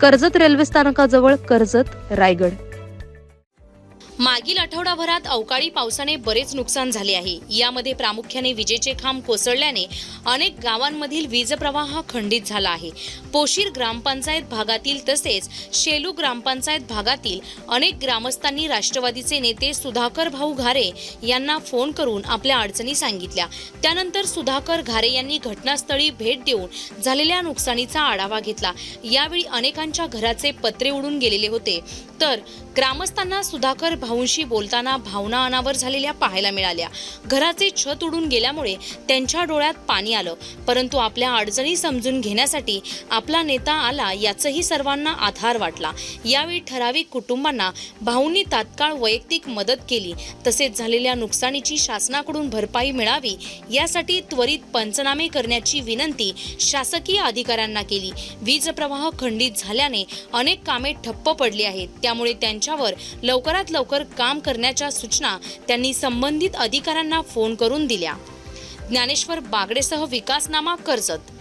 Karjat railway स्थानकाजवळ कर्जत रायगड. मागील आठवडाभरात अवकाळी पावसाने बरेच नुकसान झाले आहे. यामध्ये प्रामुख्याने विजेचे खांब कोसळल्याने अनेक गावांमधील वीज प्रवाह खंडित झाला आहे. पोशीर ग्रामपंचायत भागातील तसेच शेलू ग्रामपंचायत भागातील अनेक ग्रामस्थांनी राष्ट्रवादीचे नेते सुधाकर भाऊ घारे यांना फोन करून आपल्या अडचणी सांगितल्या. त्यानंतर सुधाकर घारे यांनी घटनास्थळी भेट देऊन झालेल्या नुकसानीचा आढावा घेतला. यावेळी अनेकांच्या घराचे पत्रे उडून गेलेले होते. तर ग्रामस्थांना सुधाकर भाऊंशी बोलताना भावना अनावर झालेल्या पाहायला मिळाल्या. घराचे छत उडून गेल्यामुळे त्यांच्या डोळ्यात पाणी आलं. परंतु आपल्या अडचणी समजून घेण्यासाठी आपला नेता आला याचंही सर्वांना आधार वाटला. यावेळी ठराविक कुटुंबांना भाऊंनी तात्काळ वैयक्तिक मदत केली. तसेच झालेल्या नुकसानीची शासनाकडून भरपाई मिळावी यासाठी त्वरित पंचनामे करण्याची विनंती शासकीय अधिकाऱ्यांना केली. वीज प्रवाह खंडित झाल्याने अनेक कामे ठप्प पडली आहेत. त्यामुळे त्यांच्यावर लवकरात लवकर लवकर काम करण्याच्या सूचना त्यांनी संबंधित अधिकाऱ्यांना फोन करून दिल्या. ज्ञानेश्वर बागडेसह विकासनामा कर्जत.